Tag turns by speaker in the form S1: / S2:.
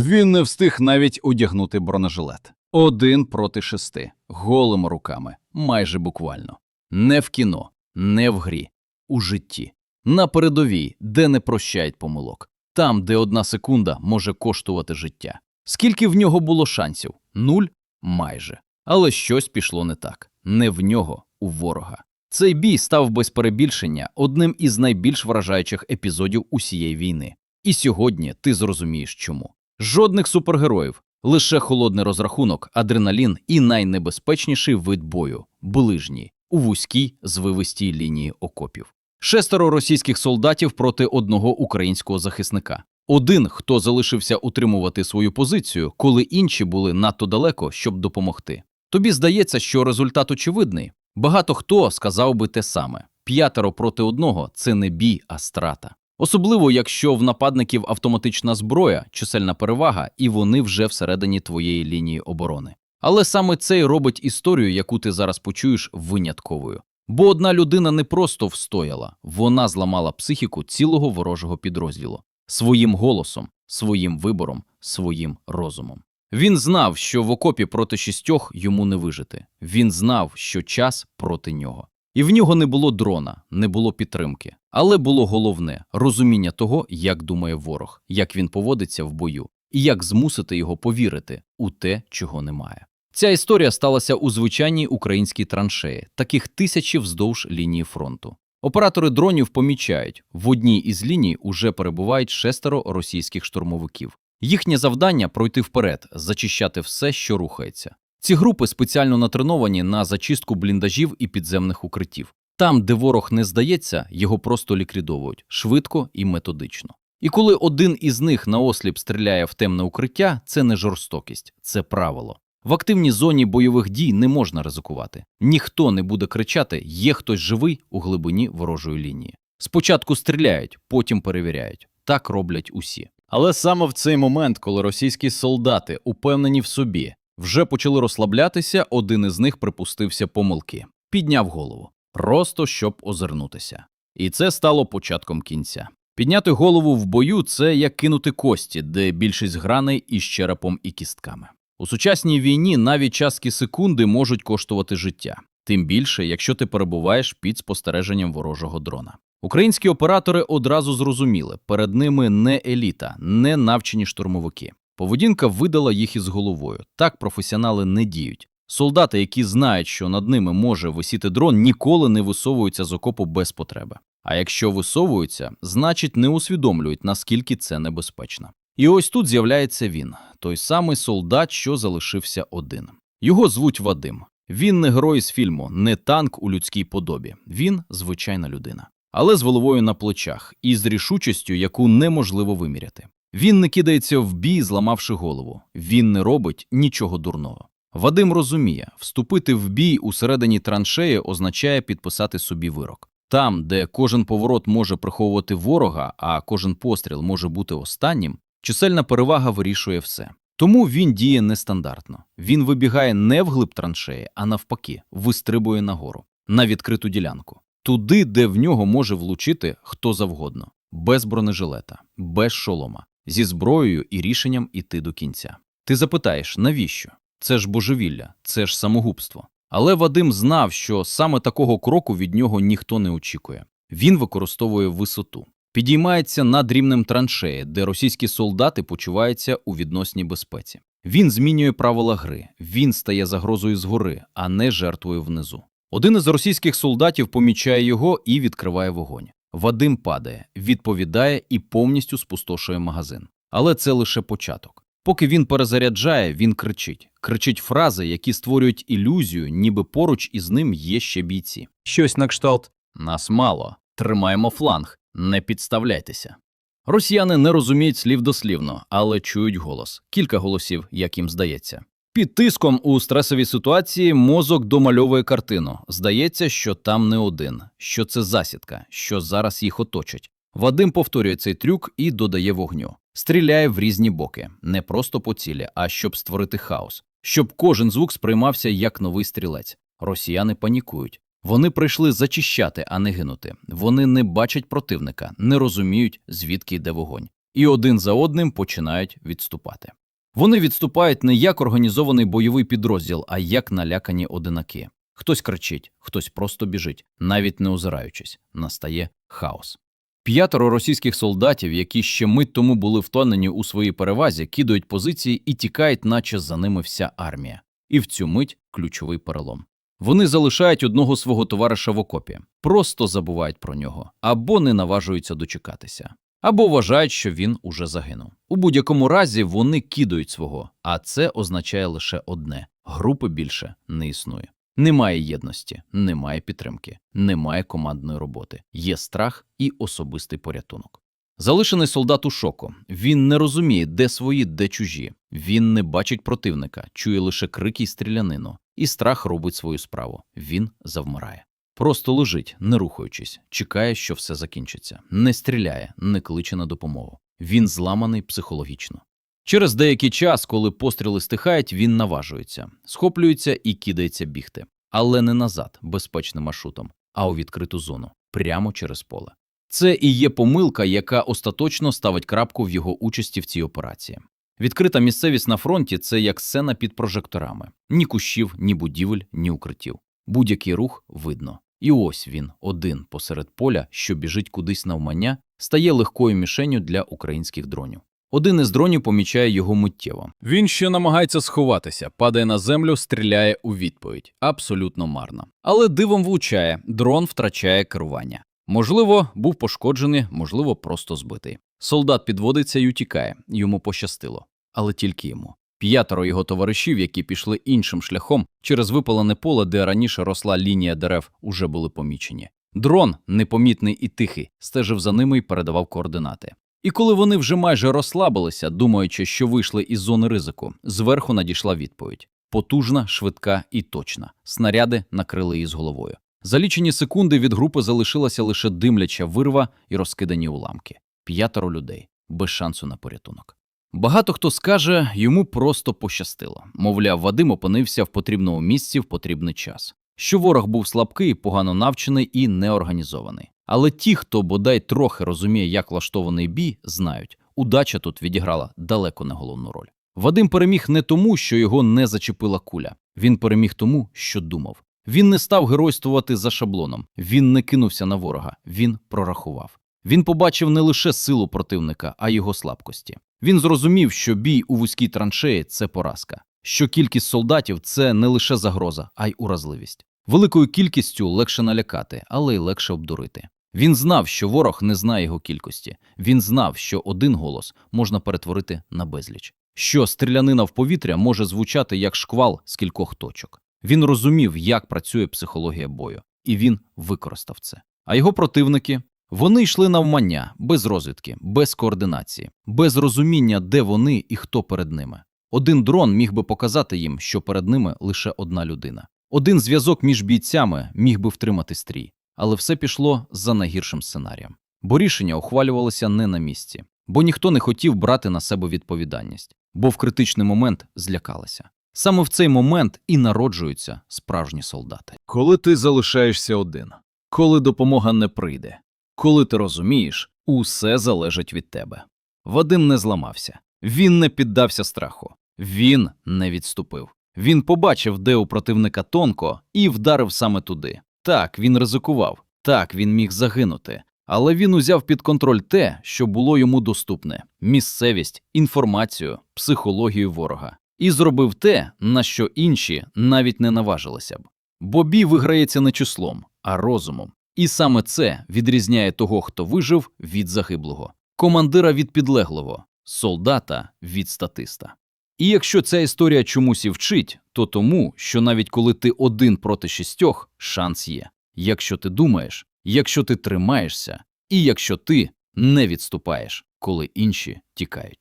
S1: Він не встиг навіть одягнути бронежилет. Один проти шести, голими руками, майже буквально. Не в кіно, не в грі, у житті. На передовій, де не прощають помилок. Там, де одна секунда може коштувати життя. Скільки в нього було шансів? Нуль? Майже. Але щось пішло не так. Не в нього, у ворога. Цей бій став без перебільшення одним із найбільш вражаючих епізодів усієї війни. І сьогодні ти зрозумієш чому. Жодних супергероїв, лише холодний розрахунок, адреналін і найнебезпечніший вид бою ближній, у вузькій звивистій лінії окопів. Шестеро російських солдатів проти одного українського захисника. Один, хто залишився утримувати свою позицію, коли інші були надто далеко, щоб допомогти. Тобі здається, що результат очевидний. Багато хто сказав би те саме: п'ятеро проти одного це не бій, а страта. Особливо, якщо в нападників автоматична зброя, чисельна перевага, і вони вже всередині твоєї лінії оборони. Але саме це й робить історію, яку ти зараз почуєш, винятковою. Бо одна людина не просто встояла, вона зламала психіку цілого ворожого підрозділу своїм голосом, своїм вибором, своїм розумом. Він знав, що в окопі проти шістьох йому не вижити. Він знав, що час проти нього. І в нього не було дрона, не було підтримки. Але було головне розуміння того, як думає ворог, як він поводиться в бою, і як змусити його повірити у те, чого немає. Ця історія сталася у звичайній українській траншеї, таких тисячі вздовж лінії фронту. Оператори дронів помічають, в одній із ліній уже перебувають шестеро російських штурмовиків. Їхнє завдання пройти вперед, зачищати все, що рухається. Ці групи спеціально натреновані на зачистку бліндажів і підземних укриттів. Там, де ворог не здається, його просто ліквідовують швидко і методично. І коли один із них наосліп стріляє в темне укриття, це не жорстокість, це правило. В активній зоні бойових дій не можна ризикувати. Ніхто не буде кричати Є хтось живий у глибині ворожої лінії. Спочатку стріляють, потім перевіряють. Так роблять усі. Але саме в цей момент, коли російські солдати, упевнені в собі, вже почали розслаблятися, один із них припустився помилки, підняв голову, просто щоб озирнутися. І це стало початком кінця. Підняти голову в бою це як кинути кості, де більшість граней із черепом і кістками. У сучасній війні навіть частки секунди можуть коштувати життя, тим більше, якщо ти перебуваєш під спостереженням ворожого дрона. Українські оператори одразу зрозуміли, перед ними не еліта, не навчені штурмовики. Поведінка видала їх із головою. Так професіонали не діють. Солдати, які знають, що над ними може висіти дрон, ніколи не висовуються з окопу без потреби. А якщо висовуються, значить не усвідомлюють, наскільки це небезпечно. І ось тут з'являється він, той самий солдат, що залишився один. Його звуть Вадим. Він не герой з фільму, не танк у людській подобі. Він звичайна людина. Але з головою на плечах і з рішучістю, яку неможливо виміряти. Він не кидається в бій, зламавши голову. Він не робить нічого дурного. Вадим розуміє, вступити в бій усередині траншеї означає підписати собі вирок. Там, де кожен поворот може приховувати ворога, а кожен постріл може бути останнім, чисельна перевага вирішує все. Тому він діє нестандартно. Він вибігає не вглиб траншеї, а навпаки, вистрибує нагору, на відкриту ділянку. Туди, де в нього може влучити хто завгодно, без бронежилета, без шолома, зі зброєю і рішенням іти до кінця. Ти запитаєш, навіщо? Це ж божевілля, це ж самогубство. Але Вадим знав, що саме такого кроку від нього ніхто не очікує. Він використовує висоту. Підіймається над рівнем траншеї, де російські солдати почуваються у відносній безпеці. Він змінює правила гри, він стає загрозою згори, а не жертвою внизу. Один із російських солдатів помічає його і відкриває вогонь. Вадим падає, відповідає і повністю спустошує магазин. Але це лише початок. Поки він перезаряджає, він кричить. Кричить фрази, які створюють ілюзію, ніби поруч із ним є ще бійці.
S2: Щось на кшталт.
S1: Нас мало. Тримаємо фланг. Не підставляйтеся. Росіяни не розуміють слів дослівно, але чують голос. Кілька голосів, як їм здається. Під тиском у стресовій ситуації мозок домальовує картину. Здається, що там не один, що це засідка, що зараз їх оточать. Вадим повторює цей трюк і додає вогню. Стріляє в різні боки, не просто по цілі, а щоб створити хаос, щоб кожен звук сприймався як новий стрілець. Росіяни панікують. Вони прийшли зачищати, а не гинути. Вони не бачать противника, не розуміють, звідки йде вогонь. і один за одним починають відступати. Вони відступають не як організований бойовий підрозділ, а як налякані одинаки. Хтось кричить, хтось просто біжить, навіть не озираючись. Настає хаос. П'ятеро російських солдатів, які ще мить тому були втонені у своїй перевазі, кидають позиції і тікають, наче за ними вся армія. І в цю мить ключовий перелом. Вони залишають одного свого товариша в окопі, просто забувають про нього, або не наважуються дочекатися, або вважають, що він уже загинув. У будь-якому разі вони кидають свого, а це означає лише одне: групи більше не існує. Немає єдності, немає підтримки, немає командної роботи, є страх і особистий порятунок. Залишений солдат у шоку. Він не розуміє, де свої, де чужі. Він не бачить противника, чує лише крики й стрілянину, і страх робить свою справу. Він завмирає. Просто лежить, не рухаючись, чекає, що все закінчиться, не стріляє, не кличе на допомогу. Він зламаний психологічно. Через деякий час, коли постріли стихають, він наважується, схоплюється і кидається бігти, але не назад, безпечним маршрутом, а у відкриту зону, прямо через поле. Це і є помилка, яка остаточно ставить крапку в його участі в цій операції. Відкрита місцевість на фронті це як сцена під прожекторами: ні кущів, ні будівель, ні укриттів. Будь-який рух видно. І ось він, один посеред поля, що біжить кудись навмання, стає легкою мішенню для українських дронів. Один із дронів помічає його миттєво. Він ще намагається сховатися, падає на землю, стріляє у відповідь. Абсолютно марно. Але дивом влучає, дрон втрачає керування. Можливо, був пошкоджений, можливо, просто збитий. Солдат підводиться і утікає, йому пощастило. Але тільки йому. П'ятеро його товаришів, які пішли іншим шляхом через випалене поле, де раніше росла лінія дерев, уже були помічені. Дрон, непомітний і тихий, стежив за ними і передавав координати. І коли вони вже майже розслабилися, думаючи, що вийшли із зони ризику, зверху надійшла відповідь потужна, швидка і точна. Снаряди накрили її з головою. За лічені секунди від групи залишилася лише димляча вирва і розкидані уламки. П'ятеро людей без шансу на порятунок. Багато хто скаже, йому просто пощастило. Мовляв, Вадим опинився в потрібному місці в потрібний час. Що ворог був слабкий, погано навчений і неорганізований. Але ті, хто бодай трохи розуміє, як влаштований бій, знають, удача тут відіграла далеко не головну роль. Вадим переміг не тому, що його не зачепила куля. Він переміг тому, що думав. Він не став геройствувати за шаблоном, він не кинувся на ворога, він прорахував. Він побачив не лише силу противника, а його слабкості. Він зрозумів, що бій у вузькій траншеї це поразка, що кількість солдатів це не лише загроза, а й уразливість. Великою кількістю легше налякати, але й легше обдурити. Він знав, що ворог не знає його кількості. Він знав, що один голос можна перетворити на безліч, що стрілянина в повітря може звучати як шквал з кількох точок. Він розумів, як працює психологія бою, і він використав це. А його противники вони йшли навмання, без розвідки, без координації, без розуміння, де вони і хто перед ними. Один дрон міг би показати їм, що перед ними лише одна людина. Один зв'язок між бійцями міг би втримати стрій, але все пішло за найгіршим сценарієм. Бо рішення ухвалювалося не на місці, бо ніхто не хотів брати на себе відповідальність, бо в критичний момент злякалися. Саме в цей момент і народжуються справжні солдати. Коли ти залишаєшся один, коли допомога не прийде, коли ти розумієш, усе залежить від тебе. Вадим не зламався, він не піддався страху, він не відступив. Він побачив, де у противника тонко, і вдарив саме туди. Так, він ризикував, так, він міг загинути, але він узяв під контроль те, що було йому доступне місцевість, інформацію, психологію ворога, і зробив те, на що інші навіть не наважилися б. Бо бій виграється не числом, а розумом. І саме це відрізняє того, хто вижив від загиблого, командира від підлеглого, солдата від статиста. І якщо ця історія чомусь і вчить, то тому, що навіть коли ти один проти шістьох, шанс є. Якщо ти думаєш, якщо ти тримаєшся, і якщо ти не відступаєш, коли інші тікають.